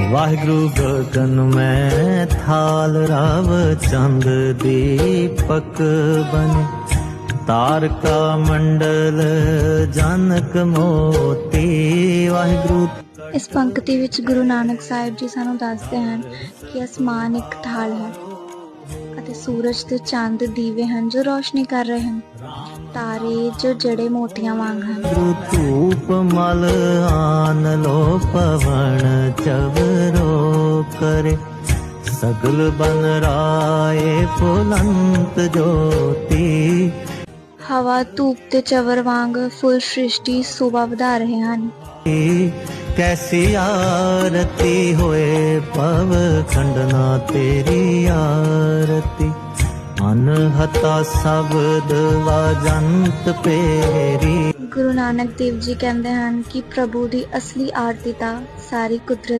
ਵਾਹਿਗੁਰੂ ਗਗਨ ਮੈਂ ਥਾਲ ਰਾਵ ਚੰਦ ਦੀਪਕ ਬਨੇ। ਤਾਰਕਾ ਮੰਡਲ ਜਨਕ ਮੋਤੀ ਵਾਹਿਗੁਰੂ ਇਸ ਪੰਕਤੀ ਵਿੱਚ ਗੁਰੂ ਨਾਨਕ ਸਾਹਿਬ ਜੀ ਸਾਨੂੰ ਦੱਸਦੇ ਹਨ ਕਿ ਅਸਮਾਨ ਇੱਕ ਥਾਲ ਹੈ ਅਤੇ ਸੂਰਜ ਤੇ ਚੰਦ ਦੀਵੇ ਹਨ ਜੋ ਰੋਸ਼ਨੀ ਕਰ ਰਹੇ ਹਨ। ਤਾਰੇ ਜੋ ਜੜੇ ਮੋਤੀਆਂ ਵਾਂਗ ਹਨ। ਧੂਪ ਮਲ ਆਨ ਕਰੇ। ਸਗਲ ਬਨ ਰਾਏ ਫੁਲੰਤ ਜੋਤੀ। ਹਵਾ ਧੂਪ ਤੇ ਚਵਰ ਵਾਂਗ ਫੁੱਲ ਸ੍ਰਿਸ਼ਟੀ ਸੋਭਾ ਵਧਾ ਰਹੇ ਹਨ। ਕੈਸੀ ਆਰਤੀ ਹੋਏ ਪਵ ਖੰਡਨਾ ਤੇਰੀ ਆਰਤੀ। ਅਨਹਤਾ ਸ਼ਬਦ ਵਾਜੰਤ ਪੇਰੀ। ਗੁਰੂ ਨਾਨਕ ਦੇਵ ਜੀ ਕਹਿੰਦੇ ਹਨ ਕਿ ਪ੍ਰਭੂ ਦੀ ਅਸਲੀ ਆਰਤੀ ਤਾਂ ਸਾਰੀ ਕੁਦਰਤ